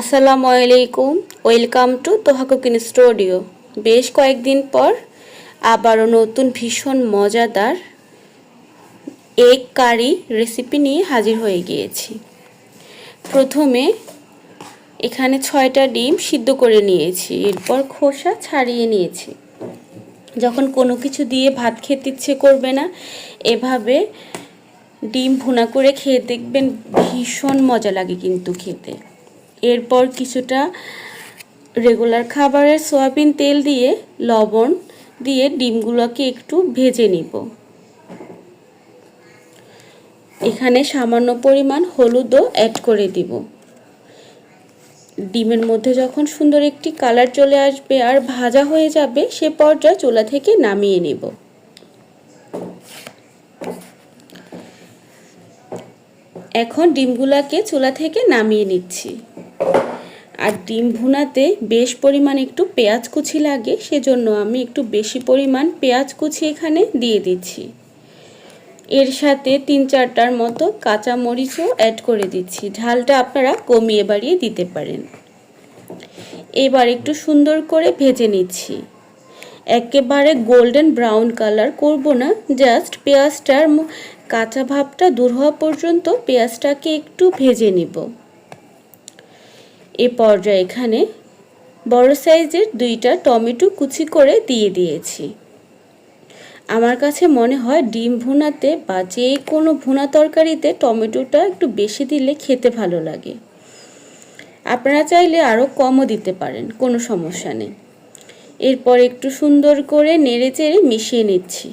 আসসালামু আলাইকুম, welcome to Toha cooking studio. বেশ কয়েকদিন পর আবারও নতুন ভীষণ মজাদার এগ কারি রেসিপি নিয়ে হাজির হয়ে গিয়েছি। প্রথমে এখানে ছয়টা ডিম সিদ্ধ করে নিয়েছি, এরপর খোসা ছাড়িয়ে নিয়েছি। যখন কোনো কিছু দিয়ে ভাত খেতে ইচ্ছে করবে না, এভাবে ডিম ভুনা করে খেয়ে দেখবেন ভীষণ মজা লাগে কিন্তু খেতে। এরপর কিছুটা রেগুলার খাবারের সয়াবিন তেল দিয়ে, লবণ দিয়ে ডিমগুলোকে একটু ভেজে নিব। এখানে সামান্য পরিমাণ হলুদও অ্যাড করে দিব। ডিমের মধ্যে যখন সুন্দর একটি কালার চলে আসবে আর ভাজা হয়ে যাবে, সে পর্যায়ে চুলা থেকে নামিয়ে নেব। এখন ডিমগুলাকে চুলা থেকে নামিয়ে নিচ্ছি। আর ডিম ভুনাতে বেশ পরিমাণ একটু পেঁয়াজ কুচি লাগে, সেজন্য আমি একটু বেশি পরিমাণ পেঁয়াজ কুচি এখানে দিয়ে দিচ্ছি। এর সাথে তিন চারটার মতো কাঁচা মরিচও অ্যাড করে দিচ্ছি। ঝালটা আপনারা কমিয়ে বাড়িয়ে দিতে পারেন। এবার একটু সুন্দর করে ভেজে নিচ্ছি। একেবারে গোল্ডেন ব্রাউন কালার করব না জাস্ট পেঁয়াজটার কাঁচা ভাবটা দূর হওয়া পর্যন্ত পেঁয়াজটাকে একটু ভেজে নিব। এ পর্যায়ে এখানে বড় সাইজের দুইটা টমেটো কুচি করে দিয়ে দিয়েছি। আমার কাছে মনে হয় ডিম ভুনাতে বা যে কোনো ভুনা তরকারিতে টমেটোটা একটু বেশি দিলে খেতে ভালো লাগে। আপনারা চাইলে আরও কমও দিতে পারেন, কোনো সমস্যা নেই। এরপর একটু সুন্দর করে নেড়ে চেড়ে মিশিয়ে নিচ্ছি।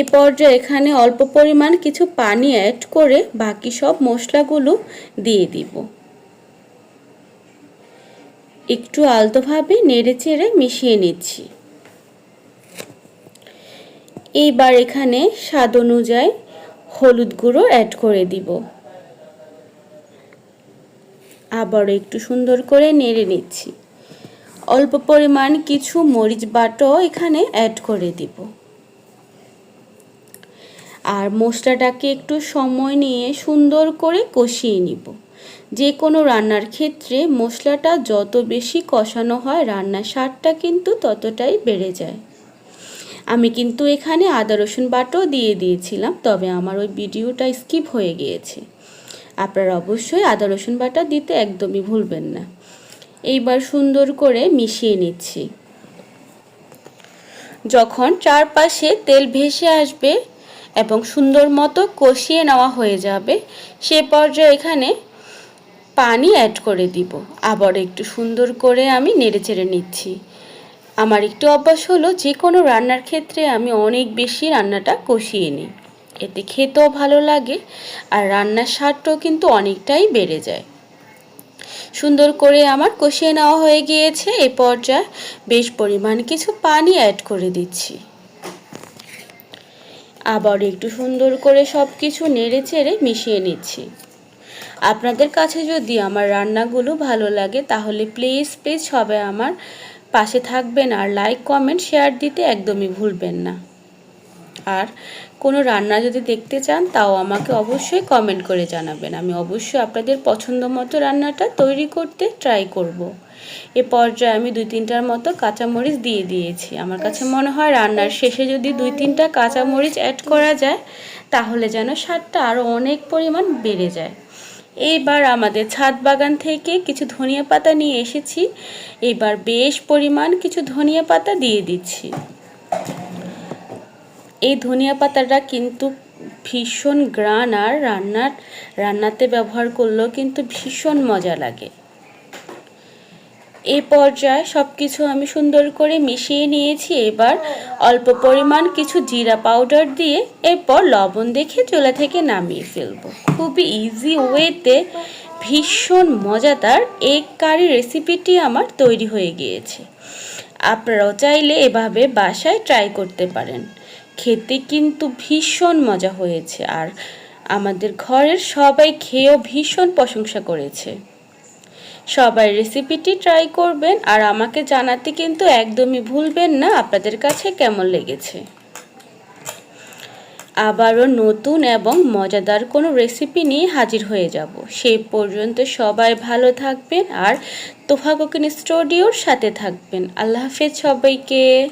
এ পর্যায়ে এখানে অল্প পরিমাণ কিছু পানি অ্যাড করে বাকি সব মশলাগুলো দিয়ে দিব। একটু আলতোভাবে নেড়ে চেড়ে মিশিয়ে নিচ্ছি। এইবার এখানে স্বাদ অনুযায়ী হলুদ গুঁড়ো অ্যাড করে দিব। আবার একটু সুন্দর করে নেড়ে নিচ্ছি। অল্প পরিমাণ কিছু মরিচ বাটাও এখানে অ্যাড করে দিব। আর মশলাটাকে একটু সময় নিয়ে সুন্দর করে কষিয়ে নিব। যে কোনো রান্নার ক্ষেত্রে মশলাটা যত বেশি কষানো হয়, রান্নার স্বাদটা কিন্তু ততটাই বেড়ে যায়। আমি কিন্তু এখানে আদা, রসুন বাটাও দিয়ে দিয়েছিলাম, তবে আমার ওই ভিডিওটা স্কিপ হয়ে গিয়েছে। আপনারা অবশ্যই আদা, রসুন বাটা দিতে একদমই ভুলবেন না। এইবার সুন্দর করে মিশিয়ে নিচ্ছি। যখন চারপাশে তেল ভেসে আসবে এবং সুন্দর মতো কষিয়ে নেওয়া হয়ে যাবে। সে পর্যায়ে এখানে পানি অ্যাড করে দিব। আবার একটু সুন্দর করে আমি নেড়ে চেড়ে নিচ্ছি। আমার একটু অভ্যাস হলো যে কোনো রান্নার ক্ষেত্রে আমি অনেক বেশি রান্নাটা কষিয়ে নিই। এতে খেতেও ভালো লাগে আর রান্নার স্বাদটাও কিন্তু অনেকটাই বেড়ে যায়। সুন্দর করে আমার কষিয়ে নেওয়া হয়ে গিয়েছে। এ পর্যায়ে বেশ পরিমাণ কিছু পানি অ্যাড করে দিচ্ছি। আবার একটু সুন্দর করে সব কিছু নেড়ে চেড়ে মিশিয়ে নিচ্ছি। আপনাদের কাছে যদি আমার রান্নাগুলো ভালো লাগে, তাহলে প্লিজ প্লিজ সবাই আমার পাশে থাকবেন আর লাইক কমেন্ট শেয়ার দিতে একদমই ভুলবেন না। আর কোনো রান্না যদি দেখতে চান, তাও আমাকে অবশ্যই কমেন্ট করে জানাবেন। আমি অবশ্যই আপনাদের পছন্দ মতো রান্নাটা তৈরি করতে ট্রাই করব। এ পর্যায়ে আমি দুই তিনটার মতো কাঁচামরিচ দিয়ে দিয়েছি। আমার কাছে মনে হয় রান্নার শেষে যদি দুই তিনটা কাঁচামরিচ অ্যাড করা যায়, তাহলে যেন স্বাদটা আরও অনেক পরিমাণ বেড়ে যায়। এইবার আমাদের ছাদ বাগান থেকে কিছু ধনিয়া পাতা নিয়ে এসেছি। এবার বেশ পরিমাণ কিছু ধনিয়া পাতা দিয়ে দিচ্ছি। এই ধনিয়া পাতাটা কিন্তু ভীষণ গ্রান আর রান্নার, রান্নাতে ব্যবহার করলেও কিন্তু ভীষণ মজা লাগে। এই পর্যায়ে সব কিছু আমি সুন্দর করে মিশিয়ে নিয়েছি। এবার অল্প পরিমাণ কিছু জিরা পাউডার দিয়ে এরপর লবণ দেখে চুলা থেকে নামিয়ে ফেলব। খুবই ইজি ওয়েতে ভীষণ মজাদার এগ কারি রেসিপিটি আমার তৈরি হয়ে গিয়েছে। আপনারাও চাইলে এভাবে বাসায় ট্রাই করতে পারেন। খেতে কিন্তু ভীষণ মজা হয়েছে আর আমাদের ঘরের সবাই খেয়েও ভীষণ প্রশংসা করেছে। সবাই রেসিপিটি ট্রাই করবেন আর আমাকে জানাতে কিন্তু একদমই ভুলবেন না, আপনাদের কাছে কেমন লেগেছে। আবারও নতুন এবং মজাদার কোনো রেসিপি নিয়ে হাজির হয়ে যাব। সেই পর্যন্ত সবাই ভালো থাকবেন আর তোফা স্টুডিওর সাথে থাকবেন। আল্লাহ হাফেজ সবাইকে।